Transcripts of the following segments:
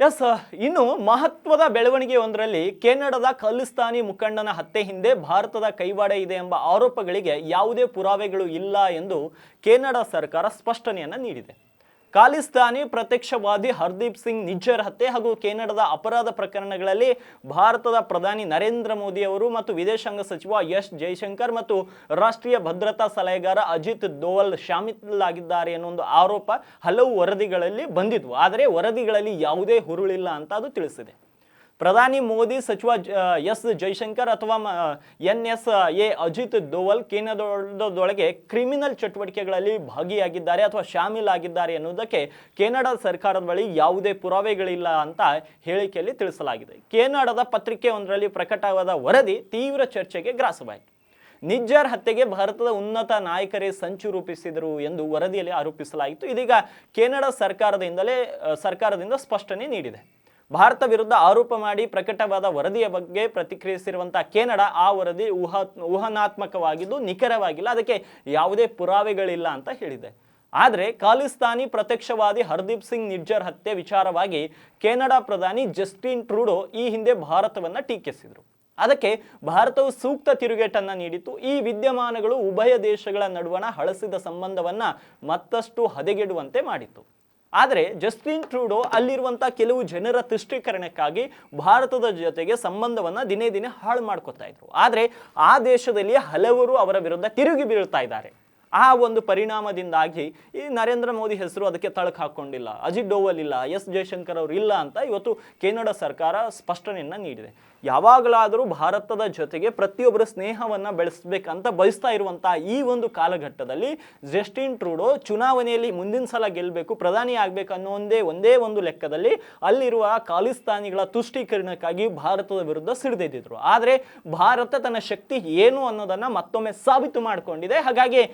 S ಇನ್ನು ಮಹತ್ವದ ಬೆಳವಣಿಗೆಯೊಂದರಲ್ಲಿ ಕೆನಡಾದ ಖಲಿಸ್ತಾನಿ ಮುಖಂಡನ ಹತ್ಯೆ ಹಿಂದೆ ಭಾರತದ ಕೈವಾಡ ಇದೆ ಎಂಬ ಆರೋಪಗಳಿಗೆ ಯಾವುದೇ ಪುರಾವೆಗಳು ಇಲ್ಲ ಎಂದು ಕೆನಡಾ ಸರ್ಕಾರ ಸ್ಪಷ್ಟನೆಯನ್ನು ನೀಡಿದೆ. ಖಾಲಿಸ್ತಾನಿ ಪ್ರತ್ಯಕ್ಷವಾದಿ ಹರ್ದೀಪ್ ಸಿಂಗ್ ನಿಜ್ಜರ್ ಹತ್ಯೆ ಹಾಗೂ ಕೆನಡಾದ ಅಪರಾಧ ಪ್ರಕರಣಗಳಲ್ಲಿ ಭಾರತದ ಪ್ರಧಾನಿ ನರೇಂದ್ರ ಮೋದಿ ಅವರು ಮತ್ತು ವಿದೇಶಾಂಗ ಸಚಿವ ಎಸ್ ಜೈಶಂಕರ್ ಮತ್ತು ರಾಷ್ಟ್ರೀಯ ಭದ್ರತಾ ಸಲಹೆಗಾರ ಅಜಿತ್ ದೋವಲ್ ಶಾಮೀಲಾಗಿದ್ದಾರೆ ಅನ್ನೋ ಒಂದು ಆರೋಪ ಹಲವು ವರದಿಗಳಲ್ಲಿ ಬಂದಿದ್ವು. ಆದರೆ ವರದಿಗಳಲ್ಲಿ ಯಾವುದೇ ಹುರುಳಿಲ್ಲ ಅಂತ ಅದು ತಿಳಿಸಿದೆ. ಪ್ರಧಾನಿ ಮೋದಿ ಸಚಿವ ಎಸ್ ಜೈಶಂಕರ್ ಅಥವಾ N S A Ajit Doval ಕೆನಡಾದೊಳಗೆ criminal ಚಟುವಟಿಕೆಗಳಲ್ಲಿ ಭಾಗಿಯಾಗಿದ್ದಾರೆ ಅಥವಾ ಶಾಮೀಲಾಗಿದ್ದಾರೆ ಎನ್ನುವುದಕ್ಕೆ ಕೆನಡಾ ಸರ್ಕಾರದ ಬಳಿ ಯಾವುದೇ ಪುರಾವೆಗಳಿಲ್ಲ ಅಂತ ಹೇಳಿಕೆಯಲ್ಲಿ ತಿಳಿಸಲಾಗಿದೆ. ಕೆನಡಾದ ಪತ್ರಿಕೆಯೊಂದರಲ್ಲಿ ಪ್ರಕಟವಾದ ವರದಿ ತೀವ್ರ ಚರ್ಚೆಗೆ ಗ್ರಾಸವಾಯಿತು. ನಿಜ್ಜರ್ ಹತ್ಯೆಗೆ ಭಾರತದ ಉನ್ನತ ನಾಯಕರೇ ಸಂಚು ರೂಪಿಸಿದರು ಎಂದು ವರದಿಯಲ್ಲಿ ಆರೋಪಿಸಲಾಯಿತು. ಇದೀಗ ಕೆನಡಾ ಸರ್ಕಾರದಿಂದಲೇ ಸರ್ಕಾರದಿಂದ ಸ್ಪಷ್ಟನೆ ನೀಡಿದೆ. ಭಾರತ ವಿರುದ್ಧ ಆರೋಪ ಮಾಡಿ ಪ್ರಕಟವಾದ ವರದಿಯ ಬಗ್ಗೆ ಪ್ರತಿಕ್ರಿಯಿಸಿರುವಂತಹ ಕೆನಡಾ ಆ ವರದಿ ಊಹಾ, ಊಹನಾತ್ಮಕವಾಗಿದ್ದು ನಿಖರವಾಗಿಲ್ಲ. ಅದಕ್ಕೆ ಯಾವುದೇ ಪುರಾವೆಗಳಿಲ್ಲ ಅಂತ ಹೇಳಿದೆ. ಆದರೆ ಖಾಲಿಸ್ತಾನಿ ಪ್ರತ್ಯಕ್ಷವಾದಿ ಹರ್ದೀಪ್ ಸಿಂಗ್ ನಿಜ್ಜರ್ ಹತ್ಯೆ ವಿಚಾರವಾಗಿ ಕೆನಡಾ ಪ್ರಧಾನಿ ಜಸ್ಟಿನ್ ಟ್ರೂಡೋ ಈ ಹಿಂದೆ ಭಾರತವನ್ನು ಟೀಕಿಸಿದರು. ಅದಕ್ಕೆ ಭಾರತವು ಸೂಕ್ತ ತಿರುಗೇಟನ್ನು ನೀಡಿತು ಈ ವಿದ್ಯಮಾನಗಳು ಉಭಯ ದೇಶಗಳ ನಡುವಣ ಹಳಸಿದ ಸಂಬಂಧವನ್ನು ಮತ್ತಷ್ಟು ಹದಗೆಡುವಂತೆ ಮಾಡಿತು ಆದರೆ ಜಸ್ಟಿನ್ ಟ್ರೂಡೋ ಅಲ್ಲಿರುವಂಥ ಕೆಲವು ಜನರ ತುಷ್ಟೀಕರಣಕ್ಕಾಗಿ ಭಾರತದ ಜೊತೆಗೆ ಸಂಬಂಧವನ್ನು ದಿನೇ ದಿನೇ ಹಾಳು ಮಾಡ್ಕೋತಾ ಇದ್ರು. ಆದರೆ ಆ ದೇಶದಲ್ಲಿ ಹಲವರು ಅವರ ವಿರುದ್ಧ ತಿರುಗಿ ಬೀಳ್ತಾ ಇದ್ದಾರೆ. ಆ ಒಂದು ಪರಿಣಾಮದಿಂದಾಗಿ ಈ ನರೇಂದ್ರ ಮೋದಿ ಹೆಸರು ಅದಕ್ಕೆ ತಳಕು ಹಾಕೊಂಡಿಲ್ಲ. ಅಜಿತ್ ಡೋವಲ್ ಇಲ್ಲ, ಎಸ್ ಜಯಶಂಕರ್ ಅವರು ಇಲ್ಲ ಅಂತ ಇವತ್ತು ಕೆನಡಾ ಸರ್ಕಾರ ಸ್ಪಷ್ಟನೆಯನ್ನು ನೀಡಿದೆ. ಯಾವಾಗಲಾದರೂ ಭಾರತದ ಜೊತೆಗೆ ಪ್ರತಿಯೊಬ್ಬರ ಸ್ನೇಹವನ್ನ ಬೆಳೆಸಬೇಕಂತ ಬಯಸ್ತಾ ಇರುವಂತಹ ಈ ಒಂದು ಕಾಲಘಟ್ಟದಲ್ಲಿ ಜಸ್ಟಿನ್ ಟ್ರೂಡೋ ಚುನಾವಣೆಯಲ್ಲಿ ಮುಂದಿನ ಸಲ ಗೆಲ್ಲಬೇಕು ಪ್ರಧಾನಿ ಆಗಬೇಕು ಅನ್ನೋ ಒಂದೇ ಒಂದೇ ಒಂದು ಲೆಕ್ಕದಲ್ಲಿ ಅಲ್ಲಿರುವ ಖಾಲಿಸ್ತಾನಿಗಳ ತುಷ್ಟೀಕರಣಕ್ಕಾಗಿ ಭಾರತದ ವಿರುದ್ಧ ಸಿಡಿದೆದ್ದಿದ್ರು. ಆದರೆ ಭಾರತ ತನ್ನ ಶಕ್ತಿ ಏನು ಅನ್ನೋದನ್ನ ಮತ್ತೊಮ್ಮೆ ಸಾಬೀತು ಮಾಡಿಕೊಂಡಿದೆ. ಹಾಗಾಗಿ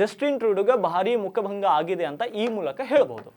ಜಸ್ಟಿನ್ ಟ್ರೂಡೋಗೆ ಭಾರಿ ಮುಖಭಂಗ ಆಗಿದೆ ಅಂತ ಈ ಮೂಲಕ ಹೇಳ್ಬೋದು.